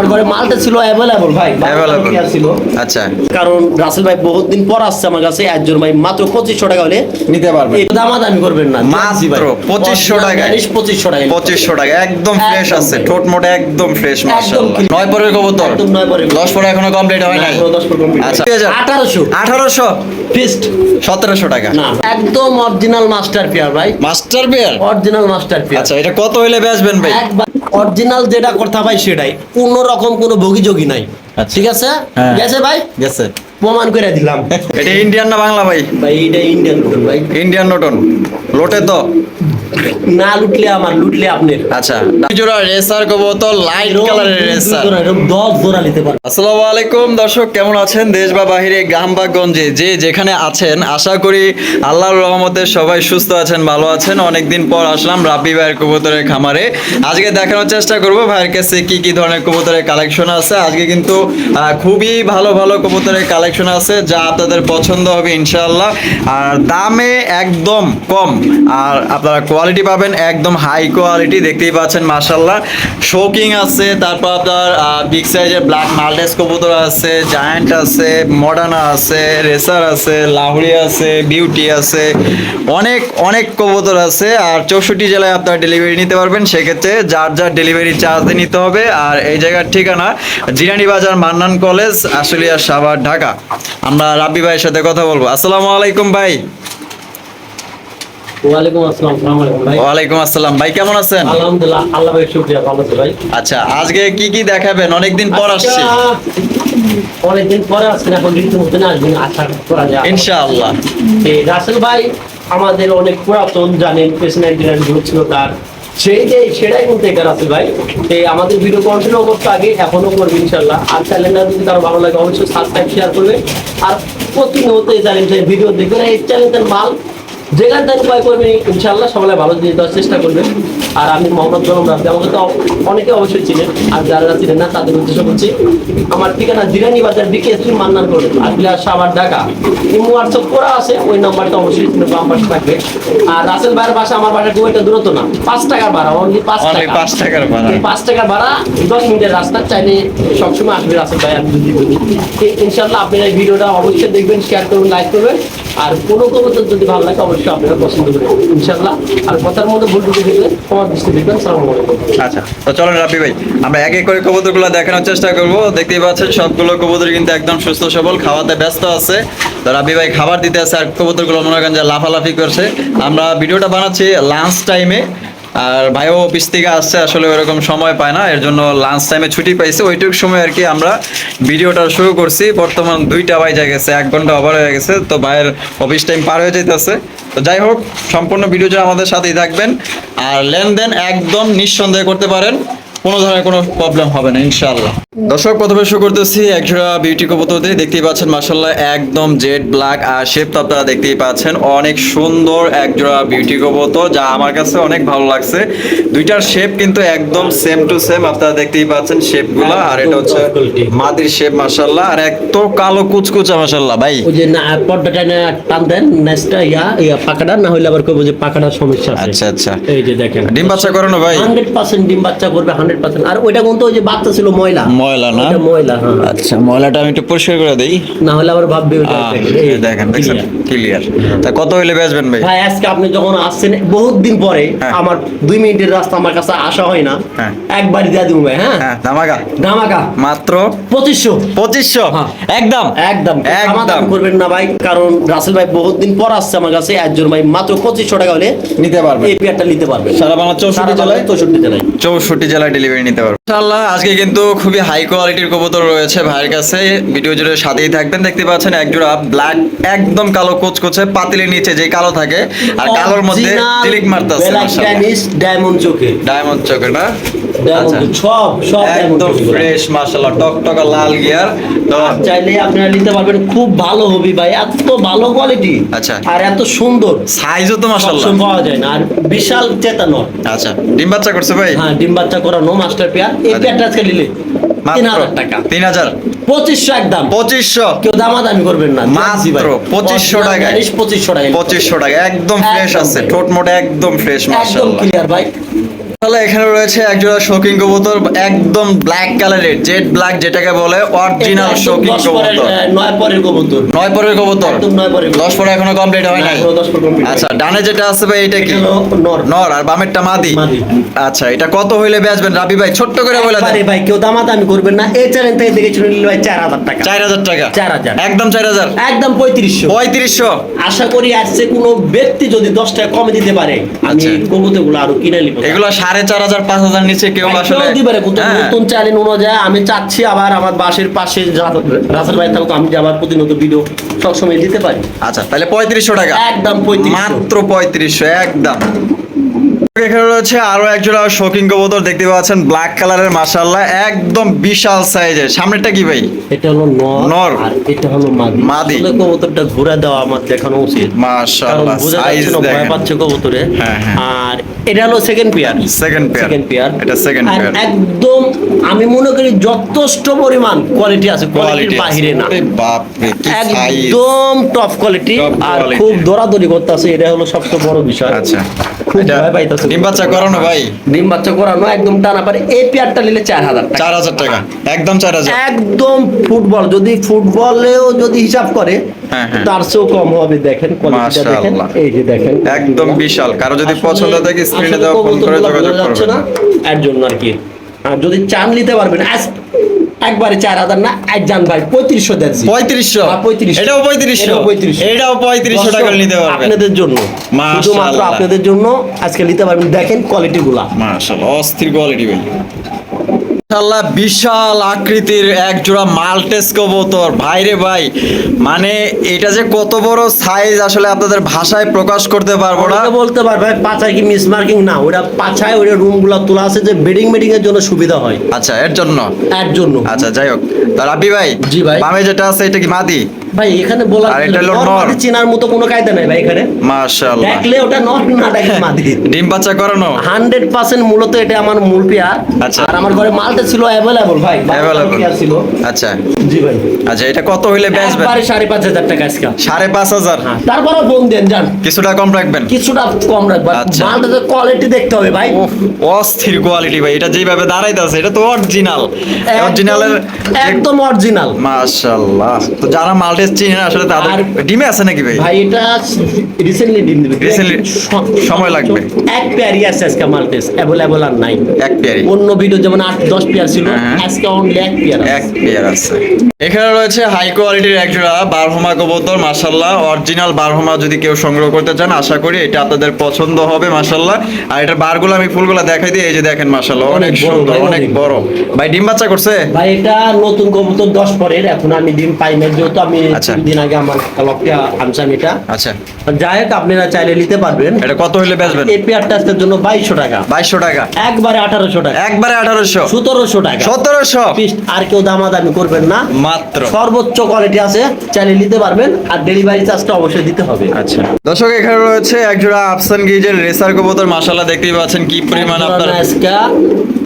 আমার ঘরে মালটা ছিল অ্যাভেলেবল ভাই। মালটা ছিল। আচ্ছা। কারণ রাসেল ভাই বহুত দিন পর আসছে আমার কাছে একজন ভাই মাত্র পঁচিশশো টাকা হলে নিতে পারবেন এই দামাদামি করবেন না মাত্র 2500 টাকায়। পঁচিশশো টাকা পঁচিশশো টাকা একদম ফ্রেশ আছে ঠোঁট মোটা একদম ফ্রেশ মাশাআল্লাহ। নয় পরের কবুতর। একদম নয় পরের কবুতর। দশ পরে এখনও কমপ্লিট হয় নাই? এখনও 10 পরে complete আচ্ছা। হয়নি। 1800 আঠারোশো? ফিস্ট সতেরোশো টাকা। না একদম অরিজিনাল মাস্টার পেয়ার ভাই। Master pair original master pair আচ্ছা এটা কত হইলে বেচবেন ভাই? একবার অরিজিনাল যেটা কথা ভাই সেটাই। কোন রকম কোনো ভোগিযোগী নাই। আচ্ছা। ঠিক আছে? হ্যাঁ। গেছে ভাই? গেছে। প্রমাণ করে দিলাম। এটা ইন্ডিয়ান না বাংলা ভাই? ভাই এটা ইন্ডিয়ান নটন ভাই। ইন্ডিয়ান নটন লোটে তো। না লুটলে আমার লুটলে আপনার। আচ্ছা জোড়া রেসার কবুতর লাইট কালারের রেসার। এরকম জোড়া নিতে আসসালামু আলাইকুম দর্শক কেমন আছেন? দেশ বা বাহিরে গ্রাম বা গঞ্জে যে যেখানে আছেন আশা করি আল্লাহর রহমতে সবাই সুস্থ আছেন ভালো আছেন। অনেকদিন পর আসলাম রাব্বি ভাইয়ের কবুতরের খামারে। আজকে দেখানোর চেষ্টা করব ভাইয়ের কাছে কি কি ধরনের কবুতরের কালেকশন আছে। আজকে কিন্তু খুবই ভালো ভালো কবুতরের কালেকশন আছে যা আপনাদের পছন্দ হবে ইনশাআল্লাহ। আর দামে একদম কম। আর আপনারা কোয়ালিটি পাবেন, একদম হাই কোয়ালিটি দেখতেই পাচ্ছেন মাশাল্লাহ শোকিং আছে, তারপর আপনার বিগ সাইজের ব্ল্যাক মাল্টেস কবুতর আছে জায়ান্ট আছে মডার্না আছে রেসার আছে লাহুরি আছে বিউটি আছে, অনেক অনেক কবুতর আছে। আর চৌষট্টি জেলায় আপনারা ডেলিভারি নিতে পারবেন, সেক্ষেত্রে যার যার ডেলিভারি চার্জ নিতে হবে। আর এই জায়গার ঠিকানা জিরানি বাজার, মান্নান কলেজ, আশুলিয়া, সাভার, ঢাকা। আমরা রাব্বি ভাইয়ের সাথে কথা বলব। আসসালামু আলাইকুম ভাই। ওয়ালাইকুম আসসালাম ভাই। ওয়ালাইকুম আসসালাম। ভাই কেমন আছেন? আলহামদুলিল্লাহ আল্লাহ ভাই শুকরিয়া ভালো আছে ভাই। আচ্ছা আজকে কি কি দেখাবেন? অনেকদিন পর আসছি। অনেকদিন পরে আসছেন এখন ঋতু মধ্যে আসবেন আশা করা যায়। ইনশাআল্লাহ। রাসেল ভাই আমাদের অনেক পুরাতন জানেন গ্রুপ ছিল তার। সেই যে সেটাই এখানে রাসেল ভাই এই আমাদের ভিডিও কন্টিনিউ করতে আগে এখনও করবে ইনশাল্লাহ আর চ্যানেলটা যদি কারও ভালো লাগে অবশ্যই সাবস্ক্রাইব শেয়ার করবে। আর প্রতিনিয়ত এই চ্যানেলটার ভিডিও দেখবেন এই চ্যানেলটার মাল যেখান থেকে উপায় করবেন ইনশাল্লাহ সবাই ভালো জিনিস দেওয়ার চেষ্টা করবেন আর আমি মোহাম্মদ জনম রাখি আমাকে তো অনেকে অবশ্যই চিনেন আর যারা চিনেন না তাদের উদ্দেশ্য করছি আমার ঠিকানা জিরানি বাজার বিকে শ্রী মান্নান করে আসলে আর সাবার ঢাকা। ইমো হোয়াটসঅ্যাপ করা আছে ওই নাম্বারটা অবশ্যই বাম পাশে থাকবে। আর রাসেল ভাইয়ের বাসা আমার বাসা খুব একটা দূরত্ব না পাঁচ টাকার ভাড়া অনলি পাঁচ টাকা। পাঁচ টাকার ভাড়া। পাঁচ টাকার ভাড়া দশ মিনিটের রাস্তা চাইলে সবসময় আসবে রাসেল ভাই বলি। ইনশাল্লাহ আপনারা এই ভিডিওটা অবশ্যই দেখবেন শেয়ার করবেন লাইক করবেন। আর কোনো কবুতর যদি ভালো লাগে, অবশ্যই আপনারা পছন্দ করবেন ইনশাল্লাহ আর কথার মধ্যে ভুল টুকু দেখলে আমার দৃষ্টি দেখবেন। সালাম আচ্ছা তো চলেন রাফি ভাই, আমরা এক এক করে কবুতরগুলো দেখানোর চেষ্টা করব। দেখতেই পাচ্ছেন, সবগুলো কবুতর কিন্তু একদম সুস্থ সবল, খাওয়াতে ব্যস্ত আছে। তো রাফি ভাই, খাবার দিতে আছে আর কবুতরগুলো মনে করেন যে লাফালাফি করছে। আমরা ভিডিওটা বানাচ্ছি লাঞ্চ টাইমে। আর ভাইও অফিস থেকে আসছে, আসলে ওরকম সময় পায় না, এর জন্য লাঞ্চ টাইমে ছুটি পাইছে। ওইটুক সময় আর কি আমরা ভিডিওটা শুরু করছি। বর্তমান দুইটা বাজে গেছে, এক ঘণ্টা ওভার হয়ে গেছে, তো ভাইয়ের অফিস টাইম পার হয়ে যেতেছে তো যাই হোক, সম্পূর্ণ ভিডিওটা আমাদের সাথেই থাকবেন। আর লেনদেন একদম নিঃসন্দেহে করতে পারেন। কোনো ধরনের কোনো প্রবলেম হবে না ইনশাআল্লাহ। দর্শক প্রথমে শুরু করতেছি একজোড়া বিউটি কবুতর দিয়ে দেখতেই পাচ্ছেন মাসাল্লাহ একদম জেড ব্ল্যাক আর শেপ তো আপনারা দেখতেই পাচ্ছেন। অনেক সুন্দর একজোড়া বিউটি কবুতর যা আমার কাছে অনেক ভালো লাগছে। দুইটার শেপ কিন্তু একদম সেম টু সেম আপনারা দেখতেই পাচ্ছেন শেপগুলো আর এটা হচ্ছে মাদির শেপ মাসাল্লাহ আর এত কালো কুচকুচা মাসাল্লাহ ভাই। ওই যে না পর্দাটা না টান দেন নেক্সটটা ইয়া ইয়া পাকাটা না হইলে আবার কইবো যে পাকাটার সমস্যা আছে। আচ্ছা আচ্ছা। এই যে দেখেন। ডিম বাচ্চা করানো ভাই। হান্ড্রেড পার্সেন্ট ডিম বাচ্চা করবে হান্ড্রেড পার্সেন্ট আর ওইটা কিন্তু ওই যে বাচ্চা ছিল ময়লা। ময়লা না? ওটা ময়লা হ্যাঁ। আচ্ছা ময়লাটা আমি একটু পরিষ্কার করে দেই। না হলে আবার ভাববে দেখেন, ক্লিয়ার তা কত হইলে বেচবেন ভাই? ভাই আজকে আপনি যখন আসছেন বহুত দিন পরে হ্যাঁ। আমার দুই মিনিটের রাস্তা আমার কাছে আসা হয় না। হ্যাঁ। একবার দিয়ে দিব ভাই হ্যাঁ। হ্যাঁ ধামাকা। ধামাকা। মাত্র পঁচিশশো। পঁচিশশো। একদম? একদম। একদম। করবেন না ভাই কারণ রাসেল ভাই বহুত দিন পর আসছে আমার কাছে। একজন ভাই মাত্র পঁচিশশো টাকা হলে নিতে পারবে। এই পেয়ারটা নিতে পারবে। সারা বাংলা চৌষট্টি জেলায়? চৌষট্টি জেলায়। চৌষট্টি জেলায় ডেলিভারি নিতে পারবেন ইনশাআল্লাহ আজকে কিন্তু খুবই হাই কোয়ালিটির কবুতর রয়েছে ভাইয়ের কাছে। ভিডিও জুড়ে সাথেই থাকবেন দেখতে পাচ্ছেন একজোড়া ব্ল্যাক একদম কালো কোচকোচে পাতিলের নিচে যে কালো থাকে আর কালোর মধ্যে জিলিক মারতেছে ডায়মন্ড চোখে। ডায়মন্ড চোখে না? আচ্ছা। সব সব একদম ফ্রেশ মাশাআল্লাহ টকটকা লাল গিয়ার তো চাইলে আপনারা নিতে পারবেন খুব ভালো হবে ভাই এত ভালো কোয়ালিটি আচ্ছা। আর এত সুন্দর। সাইজও তো মাশাআল্লাহ। পাওয়া যায় না আর বিশাল চেতানো আচ্ছা ডিম বাচ্চা করছে ভাই? হ্যাঁ ডিম বাচ্চা করানো মাস্টার পেয়ার। এই। পেয়ারটা আজকে নিলে তিন হাজার টাকা। তিন হাজার? পঁচিশশো একদম। পঁচিশশো? কেউ দামাদামি করবেন না। মাত্র 2500 টাকায়। পঁচিশশো টাকা। পঁচিশশো টাকা একদম ফ্রেশ আছে। ঠোঁট মোটা একদম ফ্রেশ একদম ক্লিয়ার ভাই। তাহলে এখানে রয়েছে একজোড়া শৌখিন কবুতর একদম ব্ল্যাক কালারের জেড ব্ল্যাক যেটাকে বলে অরিজিনাল শৌখিন কবুতর। নয় পরের কবুতর। নয় পরের কবুতর? দশ পরে এখনও কমপ্লিট হয় নাই? আচ্ছা ডানে যেটা আছে ভাই এটা কি? নর। নর আর বামেরটা মাদি। আচ্ছা এটা কত হইলে বেচবেন? রাবি ভাই ছোট্ট করে বলে দেন। ভাই কেউ দামাদামি করবেন না। এই চ্যানেল থেকে দেখে শুনে নিলে ভাই চার হাজার টাকা। চার হাজার টাকা? 4,000 একদম চার হাজার? একদম পঁয়ত্রিশশো। পঁয়ত্রিশশো? আশা করি আসছে কোনো ব্যক্তি যদি দশ টাকা কমে দিতে পারে আমি আচ্ছা। কবুতরগুলো আরও কিনে নিব। এগুলো সাড়ে চার হাজার পাঁচ হাজার নিচে কেউ আসলে পারে নতুন- হ্যাঁ। চ্যানেল অনুযায়ী আমি চাচ্ছি আবার আমার বাসের পাশে রাসেল ভাই থাকুক আমি আবার প্রতিনিয়ত ভিডিও সবসময় দিতে পারি। আচ্ছা তাহলে পঁয়ত্রিশশো টাকা। একদম পঁয়ত্রিশ মাত্র পঁয়ত্রিশশো একদম। এখানে রয়েছে আরও একজোড়া শৌখিন কবুতর দেখতে পাচ্ছেন ব্ল্যাক কালারের মাশাআল্লাহ একদম বিশাল সাইজের সামনেরটা কি ভাই? এটা হলো নর। আর এটা হলো মাদি। মাদি। কবুতরটা ঘুরে দেওয়া আমার দেখানো উচিত। মাশাআল্লাহ সাইজ দেখেন। পাচ্ছে কবুতরে। হ্যাঁ, হ্যাঁ। আর এটা হলো second pair second pair second pair এটা সেকেন্ড পেয়ার একদম আমি মনে করি যথেষ্ট পরিমাণ কোয়ালিটি আছে কোয়ালিটির বাহিরে না। বাপ রে কি একদম টপ কোয়ালিটি আর। খুব দৌড়াদৌড়ি করতেছে এটা হলো সবচেয়ে বড় বিষয়। আচ্ছা। খুব এটা ভয় পাইতাছে। ডিম বাচ্চা করানো ভাই। ডিম বাচ্চা করানো একদম টানা পারে। এই পেয়ারটা নিলে চার হাজার চার হাজার টাকা। একদম চার হাজার। একদম ফুটবল। যদি ফুটবলেও যদি হিসাব করে হ্যাঁ, হ্যাঁ। তার চেয়েও কম হবে। দেখেন কোয়ালিটিটা দেখেন। এই যে দেখেন। একদম বিশাল। কারও যদি পছন্দ থাকে স্ক্রিনে দেওয়া ফোন করে যোগাযোগ করবেন। না। এর জন্য আর কি। আর যদি চান নিতে পারবেন একবারে চার হাজার না এক যান ভাই পঁয়ত্রিশশো দেখছি পঁয়ত্রিশশো? 3500 এটাও পঁয়ত্রিশশো? 3500 এটাও পঁয়ত্রিশশো টাকা নিতে পারবেন। আপনাদের জন্য। শুধুমাত্র আপনাদের জন্য আজকে নিতে পারবেন। দেখেন কোয়ালিটি গুলা। মাশাআল্লাহ অস্থির কোয়ালিটি ভাই মাশাআল্লাহ বিশাল আকৃতির এক জোড়া মাল্টেস কবুতর। ভাইরে ভাই মানে এটা যে কত বড় সাইজ আসলে আপনাদের ভাষায় প্রকাশ করতে পারব না। বলতে পারবে পাছায় কি মিস মার্কিং না ওটা ওটা রুমগুলা তোলা আছে যে বেডিং মেডিং এর জন্য সুবিধা হয়। আচ্ছা এর জন্য? এর জন্য। আচ্ছা যাই হোক। তাহলে আপনি ভাই জি ভাই। বামে যেটা আছে এটা কি মাদি? ভাই এখানে বলা আর এটা হলো নর। নর। চেনার মতো কোনো কায়দা নাই ভাই এখানে। মাশাআল্লাহ। দেখলে ওটা নর না দেখলে মাদি। ডিম বাচ্চা করানো? হান্ড্রেড পার্সেন্ট মূলত এটা আমার মূল পেয়ার আচ্ছা। আর আমার ঘরে মালটা ছিল অ্যাভেলেবল ভাই। পেয়ার ছিল। আচ্ছা। জি ভাই। আচ্ছা এটা কত হইলে বেচবেন একবারে সাড়ে পাঁচ হাজার টাকা আজকে। সাড়ে পাঁচ হাজার? হ্যাঁ তারপরে ফোন দেন যান কিছুটা কম রাখবেন? কিছুটা কম রাখবা আচ্ছা। মালটা কোয়ালিটি দেখতে হবে ভাই। অস্থির কোয়ালিটি ভাই। এটা যেভাবে দাঁড়াইতেছে এটা তো অরিজিনাল অরিজিনালের একদম- অরিজিনাল মাশাআল্লাহ। তো যারা মাল্টেস চিনেন আসলে তাদের ডিমে আছে নাকি ভাই? ভাই এটা রিসেন্টলি ডিম দিবে। স- সময় লাগবে। এক পেয়ারই আছে আজকে মালটেস অ্যাভেলেবল আর নাই। এক পেয়ারি অন্য ভিডিও যেমন আট দশ পেয়ার ছিল হ্যাঁ। আজকে অনলি এক পেয়ার এক পেয়ার আছে। এখানে রয়েছে হাই কোয়ালিটির বারহমা কবুতর মাশাল্লাহ অরিজিনাল বারহমা যদি কেউ সংগ্রহ করতে চান আশা করি এটা আপনাদের পছন্দ হবে মাশাল্লাহ আর এটা বারগুলো আমি ফুলগুলো দেখাই দিই এই যে দেখেন মাশাল্লাহ অনেক সুন্দর অনেক। বড়। ভাই ডিম বাচ্চা করছে? ভাই এটা নতুন কবুতর দশ পরের এখন আমি ডিম পাই না যেহেতু আমি। তিন দিন আগে আমার লকটা আনসাম এটা আচ্ছা। যাই হোক আপনারা চাইলে নিতে পারবেন। এটা কত হইলে বেচবেন? এই পেয়ারটা আজকের জন্য বাইশশো টাকা। বাইশশো টাকা। একবারে আঠারোশো টাকা। একবারে আঠারোশো। সতেরোশো টাকা। সতেরোশো। আর কেউ দামাদামি করবেন না। মাত্র। সর্বোচ্চ কোয়ালিটি আছে চাইলে নিতে পারবেন আর ডেলিভারি চার্জটা অবশ্যই দিতে হবে। আচ্ছা। দর্শক এখানে রয়েছে একজোড়া আফসান গিজের রেসার কবুতর। মাশাল্লাহ দেখতেই পাচ্ছেন কি পরিমাণ আপনার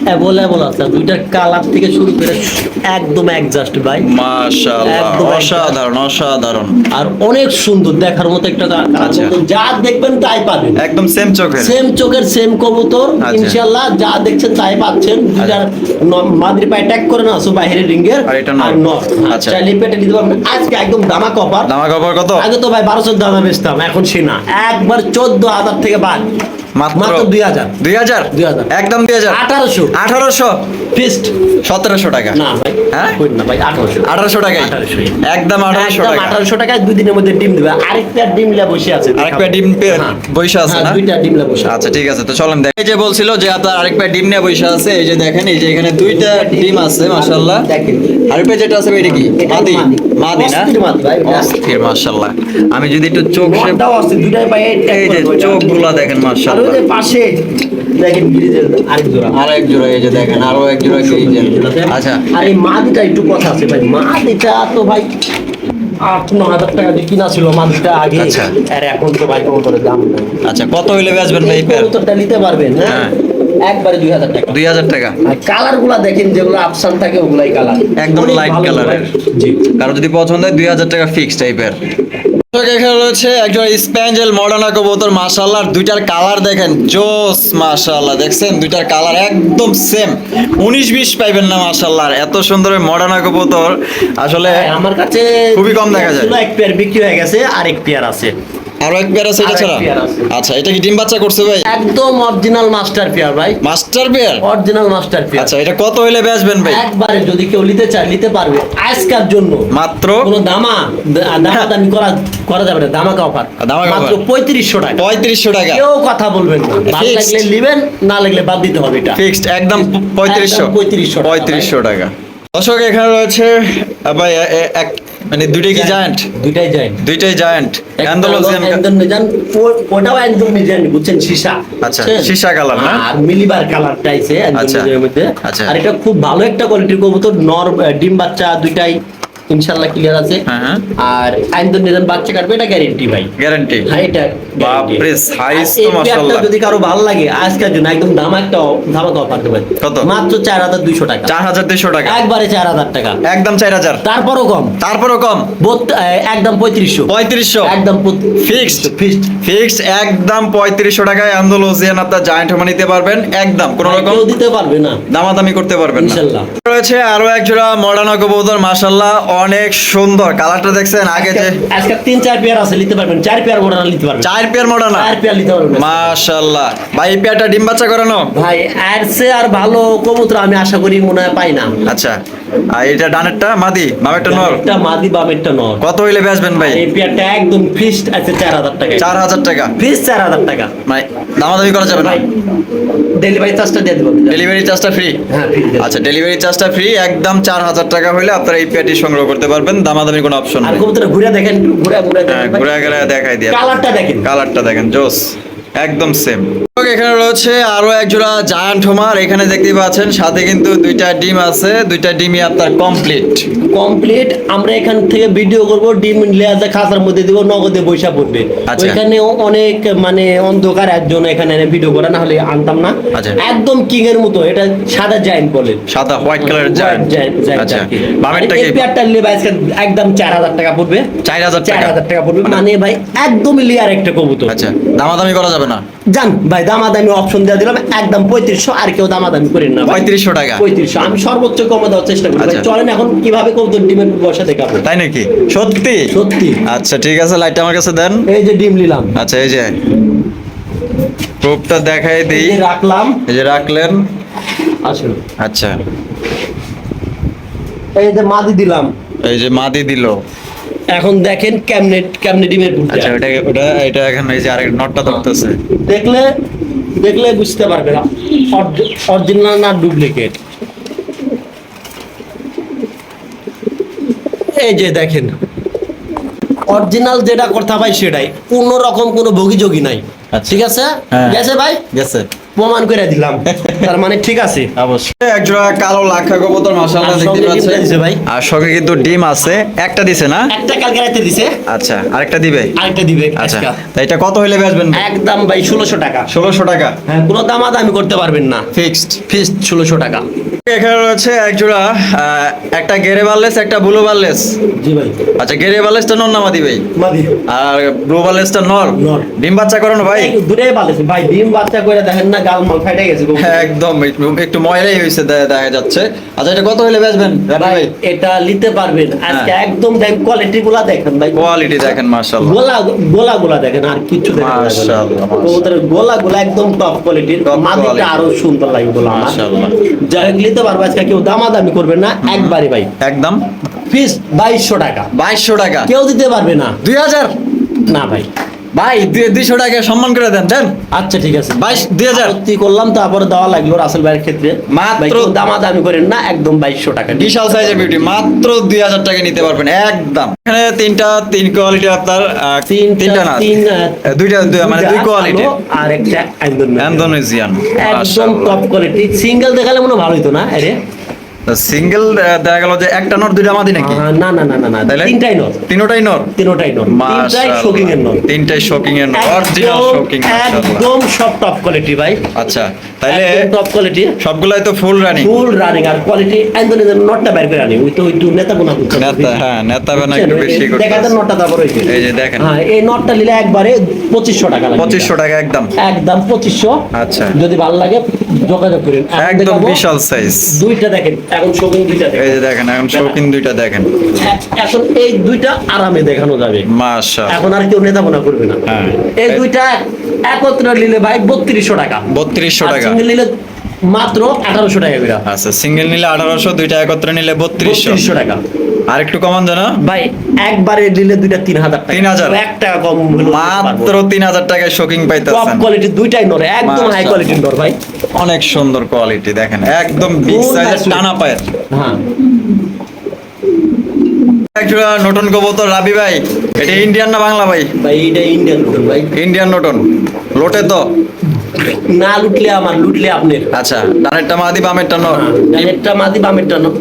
অ্যাভেলেবল আছে। দুইটার কালার থেকে শুরু করে একদম অ্যাডজাস্ট ভাই। মাশাআল্লাহ অসাধারণ অসাধারণ। আর অনেক সুন্দর দেখার মতো একটা আচ্ছা। যা দেখবেন তাই পাবেন। একদম সেম চোখের। সেম চোখের সেম কবুতর আচ্ছা। ইনশাআল্লাহ যা দেখছেন তাই পাচ্ছেন। দুইটার ন- মাদির পায়ে ট্যাগ করে না আসো বাইরে রিঙ্গের। আর এটা আচ্ছা। চাইলে পেটে নিতে পারবেন। আজকে একদম দামা কপার। দামা কাপড় কত? আগে তো ভাই বারোশো দামা বেচতাম এখন সে না একবার চোদ্দ হাজার থেকে বাদ। মাত্র মাত্র দুই হাজার। দুই হাজার? একদম দুই হাজার। আঠারোশো। আঠারোশো? ফিস্ট সতেরোশো টাকা। না ভাই হ্যাঁ? না ভাই আঠারোশো। আঠারোশো টাকায়? একদম আঠারোশো টাকা। আঠারোশো টাকায় দুই দিনের মধ্যে ডিম দিবে। আরেক পেয়ার ডিম বসে আছে আরেক পেয়ার ডিম হ্যাঁ। বইসা আছে হ্যাঁ, না? দুইটা ডিম লিয়া বসে। আচ্ছা ঠিক আছে। তো চলেন দেখ এই যে বলছিল যে আপনার আরেক পেয়ার ডিম নিয়ে বইসা আছে এই যে দেখেন এই যে এখানে দুইটা ডিম আছে মাশাআল্লাহ। দেখেন। আরেক যেটা আছে এটা কি? মাদি? মাদি। না? অস্থির মাশাআল্লাহ। আমি যদি একটু চোখ পায়ে এই যে করে। চোখগুলা দেখেন আর ওই পাশে দেখেন আরেক জোড়া। আর এক জোড়া এই যে দেখেন আরও এক জোড়া এই যে আচ্ছা। আর এই মাদিটা একটু কথা আছে ভাই। মাদিটা তো ভাই আট ন হাজার টাকা দিয়ে কিনা ছিল মাদিটা আগে। আচ্ছা। আর এখন তো ভাই কবুতরের দাম আচ্ছা কত হইলে বেচবেন ভাই পেয়ার? নিতে পারবেন হ্যাঁ? হ্যাঁ। একবারে দুই হাজার টাকা। দুই হাজার টাকা। কালারগুলা দেখেন যেগুলো আফসান থাকে ওগুলাই কালার। একদম light colour কারও যদি পছন্দ হয় দুই হাজার টাকা ফিক্স টাইপের এখানে রয়েছে একজন স্প্যাঞ্জেল মডার্না কবুতর মাশাআল্লাহ। দুইটার কালার দেখেন জোস মাশাআল্লাহ। দেখছেন? দুইটার কালার একদম সেম উনিশ বিশ পাইবেন না মাশাআল্লাহ। এত সুন্দর মডার্না কবুতর আসলে আমার কাছে খুবই কম দেখা যায়। এক পেয়ার বিক্রি হয়ে গেছে আর এক পেয়ার আছে। আরও এক পেয়ার আছে এটা ছাড়া? আচ্ছা এটা কি ডিম বাচ্চা করছে ভাই? একদম অরিজিনাল মাস্টার পেয়ার ভাই। Master pair original master pair আচ্ছা এটা কত হইলে বেচবেন ভাই? একবারে যদি কেউ নিতে চায় নিতে পারবে। আজকার জন্য। মাত্র? কোনো দামা দামা দামি করা করা যাবে না দামাকা অফার মাত্র পঁয়ত্রিশশো টাকা। পঁয়ত্রিশশো টাকা। কেউ কথা বলবেন না। ভালো লাগলে নিবেন না লাগলে বাদ দিতে হবে এটা। ফিক্সড একদম পঁয়ত্রিশশো? একদম 3500 টাকা, পঁয়ত্রিশশো টাকা। দর্শক এখানে রয়েছে ভাই এক মানে দুইটাই কি জায়ান্ট দুইটাই যায় দুইটাই জায়ান্ট অ্যান্ডালোজিয়ান ওটাও একদম মিজান বুঝছেন? সীসা আচ্ছা? সীসা colour না? আর মিলিবার কালার টাইছে একদম মধ্যে। আচ্ছা। আর এটা খুব ভালো একটা কোয়ালিটির কবুতর নর ডিম বাচ্চা দুইটাই। ইনশাআল্লাহ ক্লিয়ার আছে। হ্যাঁ, হ্যাঁ। আর আইন্দন নিজান বাচ্চা কাটবে এটা গ্যারেন্টি ভাই। গ্যারান্টি হ্যাঁ এটা। বাপরে, size আর তো মাশাআল্লাহ। যদি কারও ভালো লাগে আজকের জন্য একদম দাম একটা ধামাকা অফার দেবেন কত? মাত্র চার হাজার দুইশো টাকা। চার হাজার দুইশো টাকা। একবারে চার হাজার টাকা। একদম চার হাজার। তারপরও কম। তারপরও কম। একদম পঁয়ত্রিশশো। পঁয়ত্রিশশো। একদম Fixed। ফিক্সড ফিক্সড একদম পঁয়ত্রিশশো টাকায় আন্দোলজিয়ান আপনার জায়ান্ট নিতে পারবেন। একদম কোনো রকম দিতে পারবে না। দামাদামি করতে পারবেন না। ইনশাল্লাহ। রয়েছে আরও এক জোড়া মডার্ন কবুতর মাশাল্লাহ অনেক সুন্দর। কালারটা দেখছেন আগে যে আজকে তিন চার পেয়ার আছে নিতে পারবেন। চার পেয়ার ওরা নিতে পারবেন। চার পেয়ার মডার্ন চার পেয়ার নিতে পারবেন। মাশাল্লাহ ভাই এই পেয়ারটা ডিম বাচ্চা করানো ভাই এর সে আর ভালো কবুতর আমি আশা করি মনে হয় পাই না আচ্ছা। আর এটা ডানেরটা মাদি? বামেরটা নর? একটা মাদি বামেরটা নর। কত হইলে বেচবেন ভাই? এই পেয়ারটা একদম ফিক্সড আছে চার হাজার টাকা চার হাজার টাকা। ফিক্স চার হাজার টাকা। মানে দামাদামি করা যাবে না। ভাই ডেলিভারি চার্জটা দিয়ে দেবো। ডেলিভারি চার্জটা ফ্রি হ্যাঁ আচ্ছা ডেলিভারি চার্জটা ফ্রি একদম চার হাজার টাকা হলে আপনারা এই পেয়ারটি সংগ্রহ করতে পারবেন দামাদামি কোনো অপশন নেই। ঘুরে দেখেন ঘুরে ঘুরে হ্যাঁ দেখেন ভাই। ঘুরে ঘুরে দেখাই দিয়ে কালারটা দেখেন। কালারটা দেখেন জোস। একদম সেম এখানে রয়েছে আরও এক জোড়া জায়ান্ট হোমার এখানে দেখতেই পাচ্ছেন সাথে কিন্তু দুইটা ডিম আছে। দুইটা ডিমই আপনার কমপ্লিট কমপ্লিট আমরা এখান থেকে ভিডিও করব ডিম লেয়াজে খাঁচার মধ্যে দিব নগদে পয়সা পড়বে। আচ্ছা। ওইখানে অনেক মানে অন্ধকার একজন এখানে এনে ভিডিও করে না হলে আনতাম না। আচ্ছা। একদম কিং এর মতো এটা সাদা জায়েন্ট বলে। সাদা হোয়াইট কালার জায়ান্ট আচ্ছা। বামেরটা কি? পেয়ারটা ভাই আজকে একদম চার হাজার টাকা পড়বে। চার হাজার চার টাকা হাজার টাকা পড়বে। মানে ভাই একদমই লেয়ার একটা কবুতর। আচ্ছা। দামাদামি করা যাবে না। জান ভাই দামাদামি অপশন দিয়ে দিলাম একদম পঁয়ত্রিশশো আর কেউ দামাদামি করেন না পঁয়ত্রিশশো টাকা। পঁয়ত্রিশশো আমি সর্বোচ্চ কমে দেওয়ার চেষ্টা করি আচ্ছা। চলেন এখন কীভাবে কবুতর ডিমের বসা দেখাবো তাই নাকি? সত্যি? সত্যি। আচ্ছা ঠিক আছে লাইটটা আমার কাছে দেন। এই যে ডিম নিলাম। আচ্ছা এই যে। প্রুফটা দেখাই দিই। রাখলাম। এই যে রাখলেন। আসুন। আচ্ছা। এই যে মাদি দিলাম। এই যে মাদি দিল। এখন দেখেন কেমনে কেমনে ডিমের। আচ্ছা ওটা ওটা এটা এখন এই যে আরেক নটটা ধরতেছে। দেখলে দেখলে বুঝতে পারবে না। অরিজিনাল না ডুপ্লিকেট? এই যে দেখেন অরিজিনাল যেটা কথা ভাই সেটাই। কোন রকম কোনো বগিযোগী নাই। আচ্ছা। ঠিক আছে? হ্যাঁ। গেছে ভাই? গেছে। প্রমাণ করে দিলাম। তার মানে ঠিক আছে। অবশ্যই। এক জোড়া কালো লাখা কবুতর মাশাআল্লাহ আর দেখতে সঙ্গে পাচ্ছেন। দিছে ভাই। আর সঙ্গে কিন্তু ডিম আছে। একটা দিছে না? একটা কালকে রাতে দিছে। আচ্ছা আরেকটা দিবে? আরেকটা দিবে আচ্ছা। তা এটা কত হইলে বেচবেন? একদম ভাই 1600 টাকা। 1600 টাকা? হ্যাঁ কোনো দামাদামি করতে পারবেন না। ফিক্সড। ফিক্সড 1600 টাকা। এখানে রয়েছে এক জোড়া একটা গেরে বারলেস একটা ব্লু বারলেস। জি ভাই। আচ্ছা গেরে বারলেসটা নর নামা দিবে মাদি। আর ব্লু বারলেসটা নর? নর। ডিম বাচ্চা করানো ভাই। দূরে বালেছে ভাই ডিম বাচ্চা করে দেখেন না গাল মাল ফাইটে গেছে হ্যাঁ, একদম একটু- ময়লাই হয়েছে দেখা যাচ্ছে। আচ্ছা এটা কত হইলে বেচবেন ভাই ভাই? এটা নিতে পারবেন। আজকে হ্যাঁ। একদম দেখ কোয়ালিটি গুলা দেখেন ভাই। কোয়ালিটি দেখেন মাশাআল্লাহ। গোলা গোলা গোলা দেখেন আর কিছু দেখেন মাশাআল্লাহ। গোলা গোলা একদম টপ কোয়ালিটির মাদিটা আরও সুন্দর লাগে গোলা মাশাআল্লাহ। যারা নিতে পারব আজকে কেউ দামাদামি করবে না একবারে ভাই। একদম। ফিস বাইশশো টাকা। বাইশশো টাকা। কেউ দিতে পারবে না। দুই হাজার। না ভাই। ভাই দুইশো টাকা সম্মান করে দেন দেন। আচ্ছা ঠিক আছে। বাইশ দুই হাজার। করলাম তারপরে দেওয়া লাগল রাসেল ভাইয়ের ক্ষেত্রে। মাত্র- ভাই, কেউ দামাদামি করেন না একদম বাইশশো টাকা। বিশাল সাইজের বিউটি মাত্র দুই হাজার টাকা নিতে পারবেন একদম। এখানে তিনটা তিন কোয়ালিটি আপনার আহ, তিনটা- না তিন, দুইটা দুই- মানে দুই কোয়ালিটি আর একটা ইন্দোনেশিয়ান একদম টপ কোয়ালিটি সিঙ্গেল দেখালে মনে ভালো হতো না আরে? সিঙ্গেল দেখা গেল যে একটা নর দুইটা মাদি নাকি? না না না না না তিনটাই নর। তিনোটাই নর? তিনটাই নর। তিনটাই শোকিং এর নর। তিনটাই শোকিং এর নর অরিজিনাল শোকিং একদম সব টপ কোয়ালিটি ভাই। আচ্ছা তাইলে টপ কোয়ালিটি সবগুলাই তো ফুল রানিং ফুল রানিং আর কোয়ালিটি একদম নটটা বের করে রানিং ওই তো ওই নেতা গুনা করতে নেতা হ্যাঁ নেতা বানা একটু বেশি করতে দেখা যায় নটটা তারপর হইছে এই যে দেখেন। হ্যাঁ এই নটটা নিলে একবারে পঁচিশশো টাকা লাগবে। পঁচিশশো টাকা একদম। একদম পঁচিশশো। আচ্ছা। যদি ভালো লাগে যোগাযোগ করেন। একদম বিশাল সাইজ দুইটা দেখেন এখন শোকিং দুইটা এই যে দেখেন এখন শৌখিন দুইটা দেখেন। এখন এই দুইটা আরামে দেখানো যাবে। মাশা এখন আর কেউ নেতা মনে করবে না। হ্যাঁ। এই দুইটা একত্রে নিলে ভাই বত্রিশশো টাকা। বত্রিশশো টাকা। সিঙ্গেল নিলে মাত্র আঠারোশো টাকা করে। আচ্ছা সিঙ্গেল নিলে আঠারোশো দুইটা একত্রে নিলে বত্রিশশো। টাকা। আর একটু কমান জানো ভাই একবারে নিলে দুইটা তিন হাজার টাকা। 3000 এক টাকা কম মাত্র তিন হাজার টাকায় শোকিং টপ কোয়ালিটি দুইটাই নরে একদম হাই। কোয়ালিটির নর ভাই। অনেক সুন্দর কোয়ালিটি দেখেন একদম বিগ সাইজের। টানা পায়ের। হ্যাঁ। কবুতর রাবি ভাই এটা ইন্ডিয়ান না বাংলা ভাই? ভাই এটা ইন্ডিয়ান নর ভাই। ইন্ডিয়ান নটন লোটে তো? না লুটলে আমার লুটলে আপনার। আচ্ছা ডানেরটা মাদি বামেরটা নর? ডানেরটা মাদি বামেরটা নর।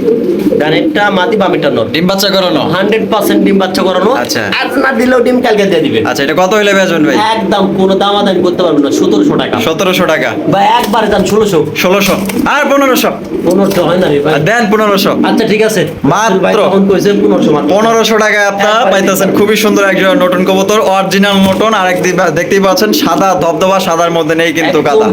ডানেরটা মাদি বামেরটা নর। ডিম বাচ্চা করানো? হান্ড্রেড পার্সেন্ট ডিম বাচ্চা করানো। আচ্ছা। আর না দিলেও ডিম কালকে দিয়ে দিবে। আচ্ছা এটা কত হইলে বেচবেন ভাই? একদম কোনো দামাদামি করতে পারবে না সতেরোশো টাকা। সতেরোশো টাকা। বা একবারে দাম ষোলোশো। ষোলোশো। আর পনেরোশো। পনেরোশো হয় না রে ভাই। দেন পনেরোশো। আচ্ছা ঠিক আছে। মাত্র। ভাই তখন কইছে পনেরোশো মাত্র। পনেরোশো টাকায় আপনারা পাইতেছেন। খুবই সুন্দর একজন নতুন কবুতর অরিজিনাল নতুন। আর একদিন দেখতেই পাচ্ছেন সাদা ধবধবা সাদার মধ্যে নেই কিন্তু। কাদা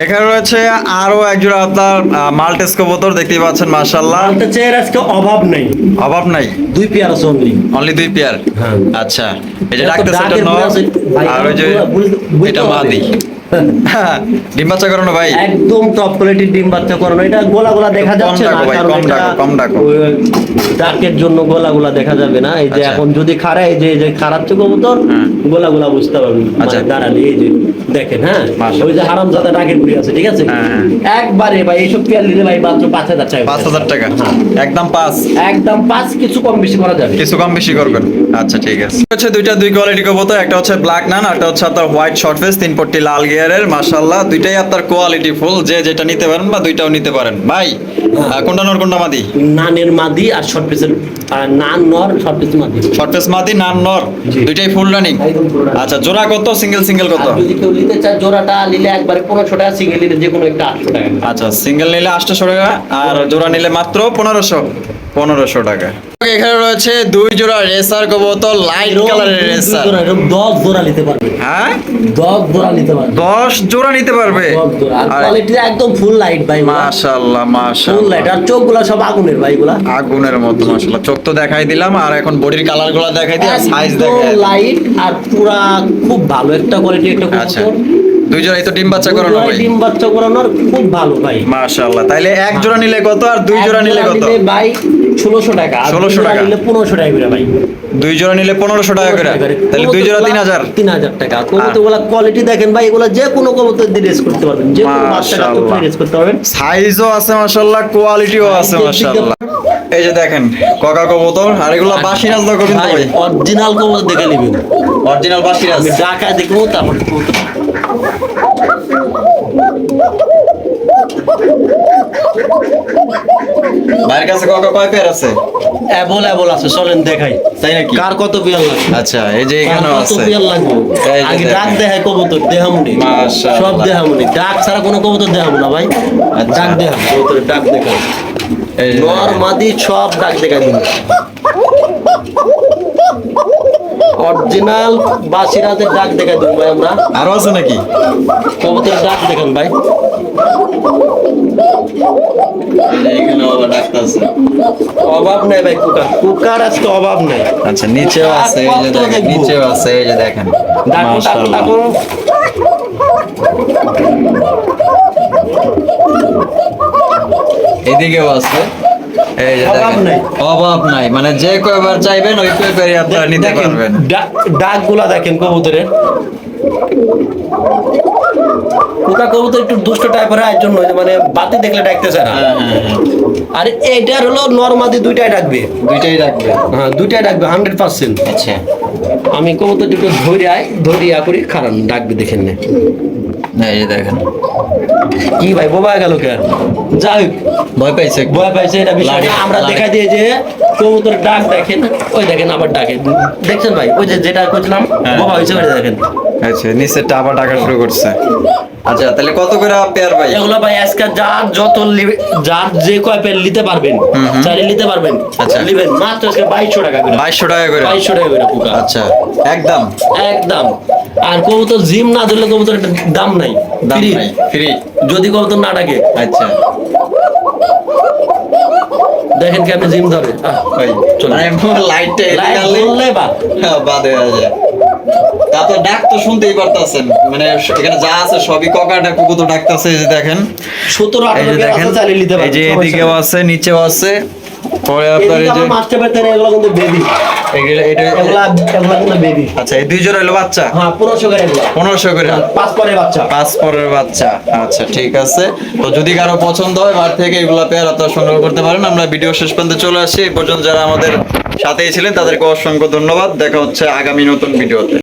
এখানে রয়েছে আরও একজোড়া আপনার মাল্টেস কবুতর দেখতে পাচ্ছেন মাশাআল্লাহ। মালটা আজকে অভাব নেই। অভাব নাই? দুই পেয়ার আছে অনলি অনলি দুই পেয়ার? হ্যাঁ। আচ্ছা। এই যে পরে আছে, ভাই, আর ওই যে এটা মাদি ডিম বাচ্চা করানো ভাই। একদম টপ কোয়ালিটির ডিম বাচ্চা করানো এটা গোলা গোলা দেখা যাচ্ছে না ভাই, কম ডাকো, কম ডাকো। ডাকের জন্য গোলা গোলা দেখা যাবে না। এই যে আচ্ছা। এখন যদি খাড়া এই যে এই যে খারাচ্ছে কবুতর। গোলা গোলা বুঝতে আচ্ছা। মানে দাঁড়ালে এই যে দেখেন হ্যাঁ? ওই যে হারাম জাদা ডাকের গুড়ি আছে ঠিক আছে? হ্যাঁ, হ্যাঁ। একবারে ভাই এইসব পেয়ার নিলে ভাই মাত্র পাঁচ হাজার টাকা পাঁচ হাজার টাকা। হ্যাঁ। একদম পাঁচ। একদম পাঁচ কিছু কম বেশি করা যাবে। কিছু কম বেশি করবেন। আচ্ছা ঠিক আছে। হচ্ছে দুইটা দুই কোয়ালিটি কবুতর একটা হচ্ছে ব্ল্যাক নান একটা হচ্ছে আপনার হোয়াইট শর্ট ফেস তিন পট্টি লাল গিয়ারের মাশাআল্লাহ দুইটাই আপনার কোয়ালিটি ফুল যে যেটা নিতে পারেন বা দুইটাও নিতে পারেন। ভাই কোনটা নর কোনটা মাদি? নানের মাদি আর শর্ট পিসের নান নর শর্ট পিস মাদি। শর্ট ফেস মাদি নান নর দুইটাই ফুল রানিং পুরো। আচ্ছা জোড়া কত সিঙ্গেল সিঙ্গেল কত? যদি কেউ নিতে চায় জোড়াটা নিলে একবারে পনেরোশো টাকা সিঙ্গেল নিলে যে কোনো একটা আটশো টাকা। আচ্ছা সিঙ্গেল নিলে আটশোশো টাকা আর জোড়া নিলে মাত্র পনেরোশো। পনেরোশো টাকা। এখানে রয়েছে দুই জোড়া রেসার কবুতর লাইট কালারের দুই- দুই রেসার। দশ জোড়া নিতে পারবে। হ্যাঁ? দশ জোড়া নিতে পারবে। দশ জোড়া নিতে পারবে? দশ জোড়া। আর আরে, কোয়ালিটি একদম ফুল লাইট ভাই মাশাআল্লাহ ফুল লাইট আর চোখগুলা সব আগুনের ভাই গুলা আগুনের মতো মাশাআল্লাহ। চোখ তো দেখাই দিলাম আর এখন বডির কালারগুলো দেখাই দিই আর সাইজ দেখাই লাইট আর পুরা খুব ভালো একটা কোয়ালিটি একটা আচ্ছা। কবুতর। দুই জোড়াই তো ডিম বাচ্চা করানো ভাই। ডিম বাচ্চা করানোর খুব ভালো ভাই। মাশাআল্লাহ। তাইলে এক জোড়া নিলে কত আর দুই জোড়া নিলে কত? ভাই ষোলোশো টাকা। আর 1600 দুই জোড়া টাকা। নিলে পনেরোশো টাকা করে ভাই। দুই জোড়া নিলে পনেরোশো টাকা করে? তাহলে দুই জোড়া তিন হাজার। তিন হাজার টাকা। কবুতরগুলা কোয়ালিটি দেখেন ভাই এগুলা যে কোনো কবুতর দিয়ে রেস করতে পারবেন। যে কোনো বাচ্চাটা রেস করতে পারবেন। সাইজও আছে মাশাআল্লাহ কোয়ালিটিও আছে Size এর দিকে- মাশাআল্লাহ এই যে দেখেন ককা কবুতর আর এগুলো বাসি নাচ গোবিন্দ অরিজিনাল কবুতর দেখে নিবেন। অরিজিনাল বাসি নাচ ঢাকায় দেখব তারপর কবুতর ভাইয়ের কাছে ককা কয় পেয়ার আছে? অ্যাবল অ্যাবল আছে চলেন দেখাই। তাই নাকি? কার কত বিয়াল লাগে আচ্ছা এই যে কার এখানেও কত আছে। বিয়াল লাগবে? আগে ডাক দেখায় কবুতর দেহামুনি। মাশাআল্লাহ। সব দেহামুনি। ডাক ছাড়া কোনো কবুতর না ভাই। আচ্ছা। ডাক দেখাম কবুতরের ডাক দেখাম এই নর মাদি সব ডাক দেখাই দিন। অরিজিনাল বাসিরাদের ডাক দেখাই দিন ভাই আমরা। আরও আছে নাকি? কবুতরের ডাক দেখান ভাই। এই যে এখানেও আবার ডাক্তার আছে। অভাব নাই ভাই কুকার। কুকার আজকে অভাব নাই। আচ্ছা নিচেও আছে এই যে দেখেন নিচেও আছে এই যে দেখেন। ডাকো ডাকো মাশাআল্লাহ। এদিকেও আছে এই যে অভাব দেখেন। নাই। অভাব নাই মানে যে কয়বার চাইবেন ওই কয়বারই আপনারা নিতে পারবেন। ডাকগুলা দেখেন কবুতরের। কবুতর একটু দুষ্ট টাইপের এর জন্য মানে বাতি দেখলে না। হ্যাঁ হ্যাঁ হ্যাঁ। আর এইটার হলো নর্মাদি দুইটাই ডাকবে। দুইটাই রাখবে হ্যাঁ দুইটাই ডাকবে হান্ড্রেড পার্সেন্ট আচ্ছা। আমি কবুতর দুটো ধরিয়া করি খারান ডাকবে দেখেন না। এই দেখেন। কি ভাই বোবা গেল যাই ভয় পাইছে। ভয় পাইছে এটা বিষয় আমরা। দেখাই দিয়ে যে কবুতর ডাক দেখেন ওই দেখেন আবার ডাকে। দেখছেন ভাই ওই যে যেটা করছিলাম। বোবা হয়েছে দেখেন। আচ্ছা নিচে টাকা টাকা শুরু করছে। আচ্ছা তাহলে কত করে পেয়ার ভাই? এগুলো ভাই আজকে যার যত যার যে কয় পেন নিতে পারবেন চাইলে নিতে পারবেন। আচ্ছা। নিবেন মাত্র আজকে বাইশশো টাকা করে। বাইশশো টাকা করে? বাইশশো টাকা করে পোকা। আচ্ছা একদম? একদম। আর কবুতর জিম না ধরলে কবুতর দাম নাই। দাম। নাই ফ্রি যদি কবুতর না ডাকে। আচ্ছা। দেখেন কি আপনি জিম ধরে। লাইটটা লাইট এদিকে বা হ্যাঁ, বাদ হয়ে যায়। তারপর ডাক তো শুনতেই পারতেছেন। মানে এখানে যা আছে সবই ককাটা কুকুর ডাকতেছে এই যে দেখেন। সতেরো আঠারো দেখেন এই যে এদিকেও আছে নিচেও আছে। পরে আপনার এই যে এগুলো কিন্তু বেবি এগুলো- এটা এগুলা এগুলা কিন্তু বেবি আচ্ছা এই দুই জোড়া হলো বাচ্চা? হ্যাঁ পনেরোশো করে পনেরোশো করে। পাঁচ পরে বাচ্চা। পাঁচ পরের বাচ্চা। আচ্ছা ঠিক আছে। তো যদি কারও পছন্দ হয় বার থেকে এগুলো পেয়ার আপনারা সংগ্রহ করতে পারেন। আমরা ভিডিও শেষ পর্যন্ত চলে আসি। এই পর্যন্ত যারা আমাদের সাথেই ছিলেন তাদেরকে অসংখ্য ধন্যবাদ। দেখা হচ্ছে আগামী নতুন ভিডিওতে।